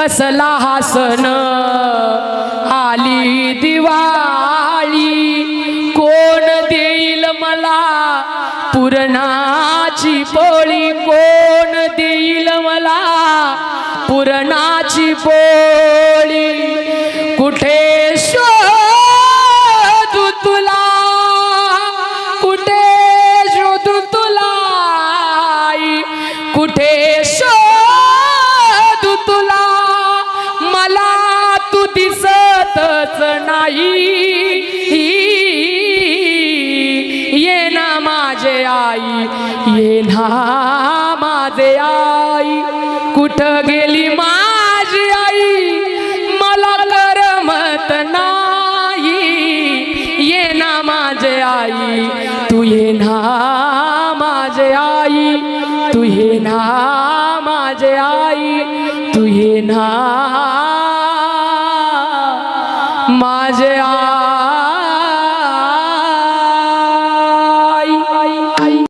कसला हासन. आली दिवाळी. कोण देईल मला पुरणाची पोळी? कोण देईल मला पुरणाची पोळी? कुठे शोधू तुला? कुठे शोधू तुला कुठे मला तू दिसतच नाही. ये ना माझे आई ये ना माझे आई. कुठं गेली माझी आई? मला करमत नाही. ये ना माझे आई तू ये ना माझे आई. तू ये ना माझे आई तू ये ना माझे आ